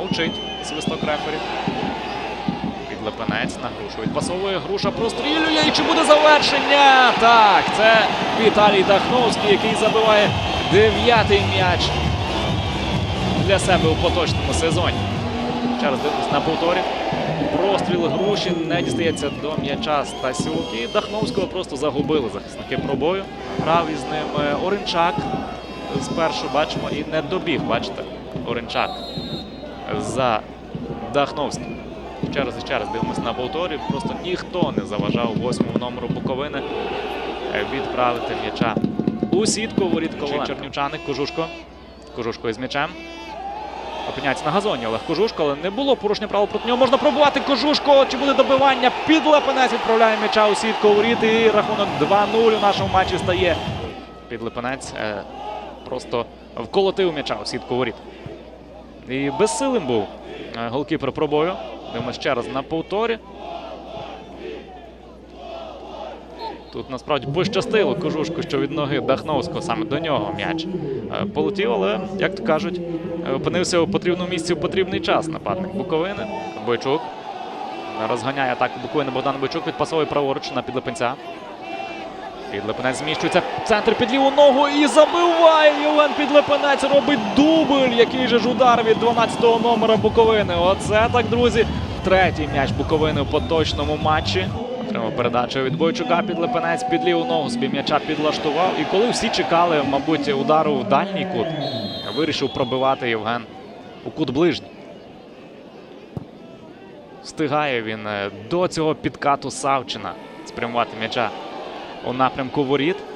Мовчить свисток рефері. Підлепенець на грушу. Відпасовує груша, прострілює. І чи буде завершення? Так, це Віталій Дахновський, який забиває дев'ятий м'яч для себе у поточному сезоні. Ще раз дивимось на повторі. Простріл груші не дістається до м'яча Стасюк. І Дахновського просто загубили захисники пробою. Грав із ним е, Оренчак. Спершу бачимо і не добіг, бачите, Оренчак за Дахновським. Ще раз і ще раз дивимося на повторі. Просто ніхто не заважав восьмому номеру Буковини відправити м'яча у сітку воріт Коваленка. Чернівчани, Кожушко. Кожушко із м'ячем. Опиняється на газоні Олег Кожушко, але не було порушення правил проти нього. Можна пробувати Кожушко. Чи буде добивання? Під Підлепенець відправляє м'яча у сітку воріт. І рахунок 2-0 у нашому матчі стає. Підлепенець е, просто вколотив м'яча у сітку воріт. І безсилим був е, голкіпер пробою. Дивимося ще раз на повторі. Тут насправді пощастило Кожушку, що від ноги Дахновського саме до нього м'яч е, полетів, але, як то кажуть, е, опинився у потрібному місці у потрібний час. Нападник Буковини. Бойчук розганяє атаку Буковини Богдан Бойчук відпасовує праворуч на підлепенця. Підлепенець зміщується в центр під ліву ногу і забиває Євген Підлепенець. Робить дубль. Який же ж удар від 12-го номера Буковини. Оце так, друзі. Третій м'яч Буковини у поточному матчі. Отримав передачу від Бойчука. Підлепенець під ліву ногу собі м'яча підлаштував. І коли всі чекали, мабуть, удару в дальній кут, вирішив пробивати Євген у кут ближній. Встигає він е, до цього підкату Савчина спрямувати м'яча у напрямку воріт.